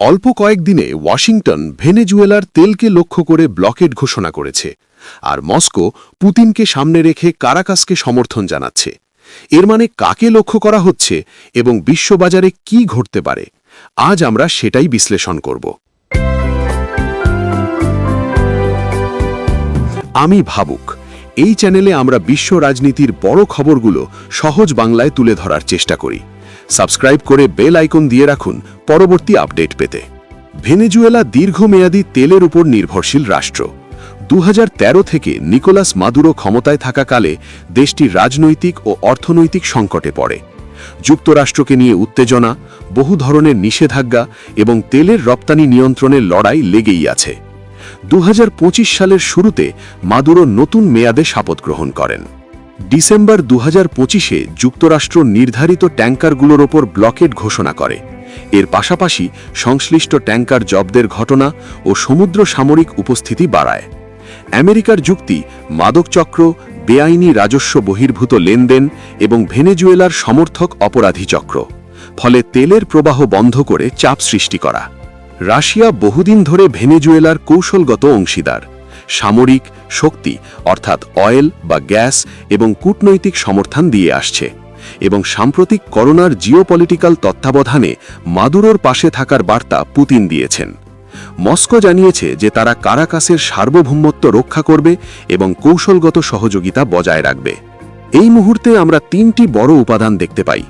অল্প কয়েকদিনে ওয়াশিংটন ভেনেজুয়েলার তেলকে লক্ষ্য করে ব্লকেড ঘোষণা করেছে আর মস্কো পুতিনকে সামনে রেখে কারাকাসকে সমর্থন জানাচ্ছে। এর মানে কাকে লক্ষ্য করা হচ্ছে এবং বিশ্ববাজারে কি ঘটতে পারে? আজ আমরা সেটাই বিশ্লেষণ করব। আমি ভাবুক, এই চ্যানেলে আমরা বিশ্ব রাজনীতির বড় খবরগুলো সহজ বাংলায় তুলে ধরার চেষ্টা করি। সাবস্ক্রাইব করে বেল আইকন দিয়ে রাখুন পরবর্তী আপডেট পেতে। ভেনেজুয়েলা দীর্ঘমেয়াদী তেলের উপর নির্ভরশীল রাষ্ট্র। দু হাজার তেরো থেকে নিকোলাস মাদুরো ক্ষমতায় থাকাকালে দেশটি রাজনৈতিক ও অর্থনৈতিক সংকটে পড়ে। যুক্তরাষ্ট্রকে নিয়ে উত্তেজনা, বহু ধরনের নিষেধাজ্ঞা এবং তেলের রপ্তানি নিয়ন্ত্রণের লড়াই লেগেই আছে। দু হাজার পঁচিশ সালের শুরুতে মাদুরো নতুন মেয়াদে শপথ গ্রহণ করেন। ডিসেম্বর দু হাজার পঁচিশে যুক্তরাষ্ট্র নির্ধারিত ট্যাঙ্কারগুলোর ওপর ব্লকেড ঘোষণা করে। এর পাশাপাশি সংশ্লিষ্ট ট্যাঙ্কার জব্দের ঘটনা ও সমুদ্র সামরিক উপস্থিতি বাড়ায়। আমেরিকার যুক্তি মাদক চক্র বেআইনি রাজস্ব বহির্ভূত লেনদেন এবং ভেনেজুয়েলার সমর্থক অপরাধী চক্র, ফলে তেলের প্রবাহ বন্ধ করে চাপ সৃষ্টি করা। রাশিয়া বহুদিন ধরে ভেনেজুয়েলার কৌশলগত অংশীদার। সামরিক শক্তি, অর্থাৎ অয়েল বা গ্যাস এবং কূটনৈতিক সমর্থন দিয়ে আসছে এবং সাম্প্রতিক করোনার জিওপলিটিক্যাল তত্ত্বাবধানে মাদুরোর পাশে থাকার বার্তা পুতিন দিয়েছেন। মস্কো জানিয়েছে যে তারা কারাকাসের সার্বভৌমত্ব রক্ষা করবে এবং কৌশলগত সহযোগিতা বজায় রাখবে। এই মুহূর্তে আমরা তিনটি বড় উপাদান দেখতে পাই।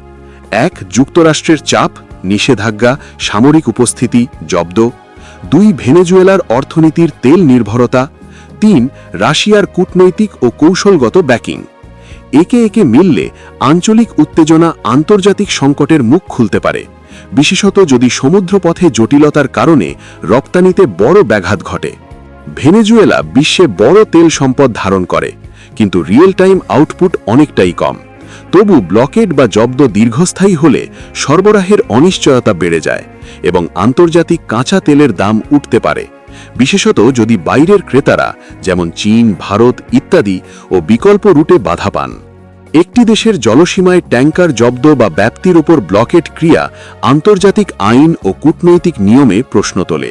এক, যুক্তরাষ্ট্রের চাপ, নিষেধাজ্ঞা, সামরিক উপস্থিতি, জব্দ। দুই, ভেনেজুয়েলার অর্থনীতির তেল নির্ভরতা। তিন রাশিয়ার কূটনৈতিক ও কৌশলগত ব্যাকিং। একে একে মিললে আঞ্চলিক উত্তেজনা আন্তর্জাতিক সংকটের মুখ খুলতে পারে। বিশেষত যদি সমুদ্রপথে জটিলতার কারণে রপ্তানিতে বড় ব্যাঘাত ঘটে। ভেনেজুয়েলা বিশ্বে বড় তেল সম্পদ ধারণ করে, কিন্তু রিয়েল টাইম আউটপুট অনেকটাই কম। তবু ব্লকেড বা জব্দ দীর্ঘস্থায়ী হলে সরবরাহের অনিশ্চয়তা বেড়ে যায় এবং আন্তর্জাতিক কাঁচা তেলের দাম উঠতে পারে। বিশেষত যদি বাইরের ক্রেতারা, যেমন চীন, ভারত ইত্যাদি ও বিকল্প রুটে বাধা পান। একটি দেশের জলসীমায় ট্যাঙ্কার জব্দ বা ব্যাপ্তির ওপর ব্লকেট ক্রিয়া আন্তর্জাতিক আইন ও কূটনৈতিক নিয়মে প্রশ্ন তোলে।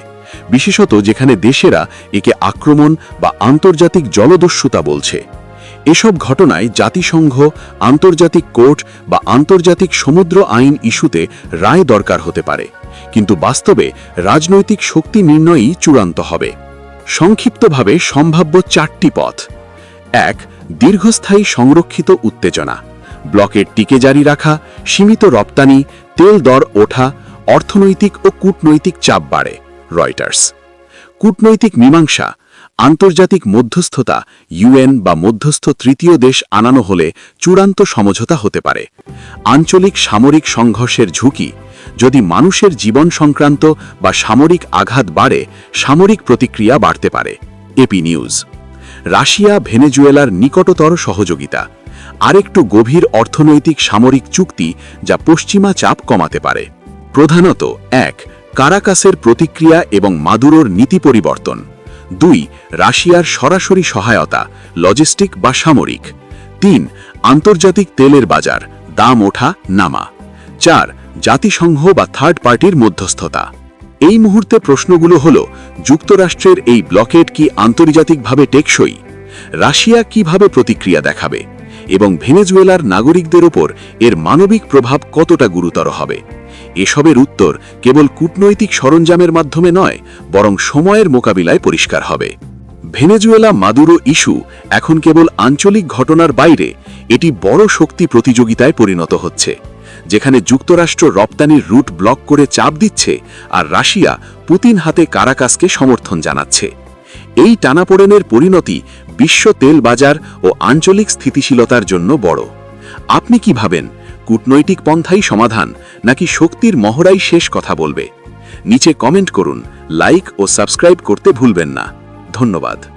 বিশেষত যেখানে দেশেরা একে আক্রমণ বা আন্তর্জাতিক জলদস্যুতা বলছে। এসব ঘটনায় জাতিসংঘ, আন্তর্জাতিক কোর্ট বা আন্তর্জাতিক সমুদ্র আইন ইস্যুতে রায় দরকার হতে পারে। কিন্তু বাস্তবে রাজনৈতিক শক্তি নির্ণয়ই চূড়ান্ত হবে। সংক্ষিপ্তভাবে সম্ভাব্য চারটি পথ। এক, দীর্ঘস্থায়ী সংরক্ষিত উত্তেজনা। ব্লকের টিকে জারি রাখা, সীমিত রপ্তানি, তেল দর ওঠা, অর্থনৈতিক ও কূটনৈতিক চাপ বাড়ে, রয়টার্স। কূটনৈতিক মীমাংসা, আন্তর্জাতিক মধ্যস্থতা, ইউএন বা মধ্যস্থ তৃতীয় দেশ আনানো হলে চূড়ান্ত সমঝোতা হতে পারে। আঞ্চলিক সামরিক সংঘর্ষের ঝুঁকি যদি মানুষের জীবন সংক্রান্ত বা সামরিক আঘাত বাড়ে, সামরিক প্রতিক্রিয়া বাড়তে পারে। এপি নিউজ রাশিয়া ভেনেজুয়েলার নিকটতর সহযোগিতা। আরেকটু গভীর অর্থনৈতিক সামরিক চুক্তি যা পশ্চিমা চাপ কমাতে পারে। প্রধানত এক, কারাকাসের প্রতিক্রিয়া এবং মাদুরোর নীতি পরিবর্তন। দুই, রাশিয়ার সরাসরি সহায়তা, লজিস্টিক বা সামরিক। তিন, আন্তর্জাতিক তেলের বাজার, দাম ওঠা, নামা। চার জাতিসংঘ বা থার্ড পার্টির মধ্যস্থতা। এই মুহূর্তে প্রশ্নগুলো হল, যুক্তরাষ্ট্রের এই ব্লকেট কি আন্তর্জাতিকভাবে টেকসই? রাশিয়া কীভাবে প্রতিক্রিয়া দেখাবে? এবং ভেনেজুয়েলার নাগরিকদের ওপর এর মানবিক প্রভাব কতটা গুরুতর হবে? এসবের উত্তর কেবল কূটনৈতিক সরঞ্জামের মাধ্যমে নয়, বরং সময়ের মোকাবিলায় পরিষ্কার হবে। ভেনেজুয়েলা মাদুরো ইস্যু এখন কেবল আঞ্চলিক ঘটনার বাইরে, এটি বড় শক্তি প্রতিযোগিতায় পরিণত হচ্ছে। যেখানে যুক্তরাষ্ট্র রপ্তানির রুট ব্লক করে চাপ দিচ্ছে আর রাশিয়া পুতিন হাতে কারাকাসকে সমর্থন জানাচ্ছে। এই টানাপোড়েনের পরিণতি বিশ্ব তেল বাজার ও আঞ্চলিক স্থিতিশীলতার জন্য বড়। আপনি কি ভাবেন, কূটনৈতিক পন্থাই সমাধান নাকি শক্তির মহড়াই শেষ কথা বলবে? নিচে কমেন্ট করুন, লাইক ও সাবস্ক্রাইব করতে ভুলবেন না। ধন্যবাদ।